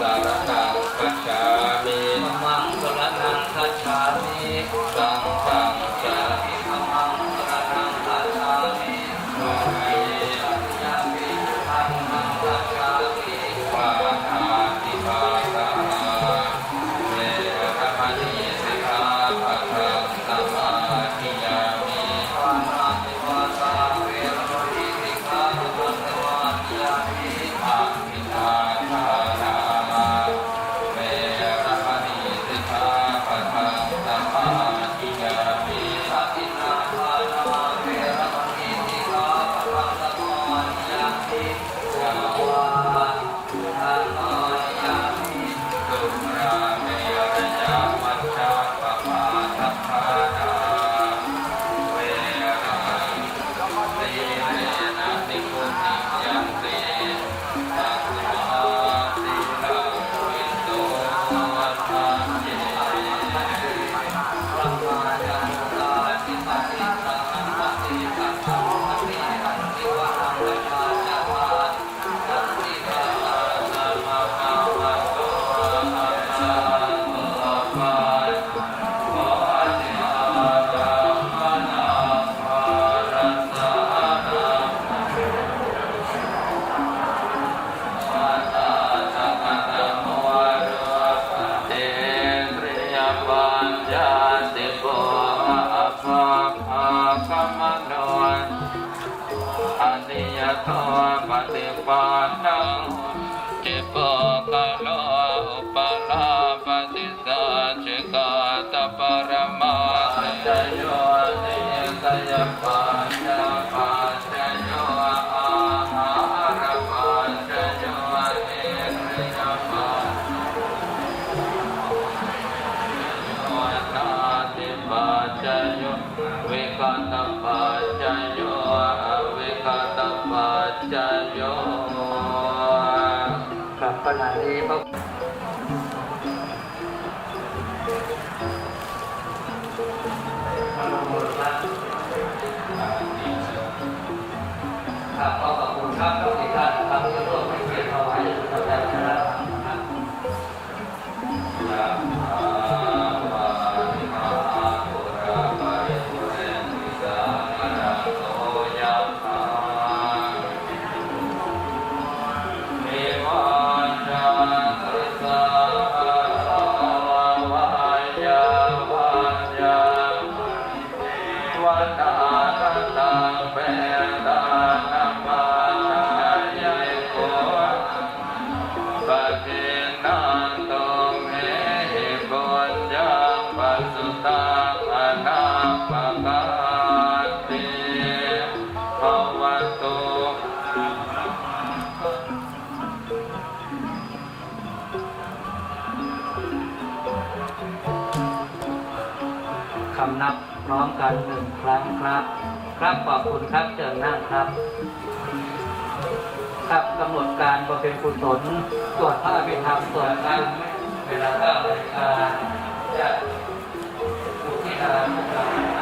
สารนังมัจฉา อนิยโตปฏิปันโนังจิปโกโลอุปลาปฏิสัจกาตปรมาสยโยนิยตยปา กั คำนับพร้อมกันหนึ่งครั้งครับ ครับขอบคุณครับเจิญนั่งครับ ครับกำหนดการบำเพ็ญกุศลสวดพระอภิธรรมสวดครั้งเวลาเก้านาฬิกาจะอยู่ที่ลานพวกเราครับ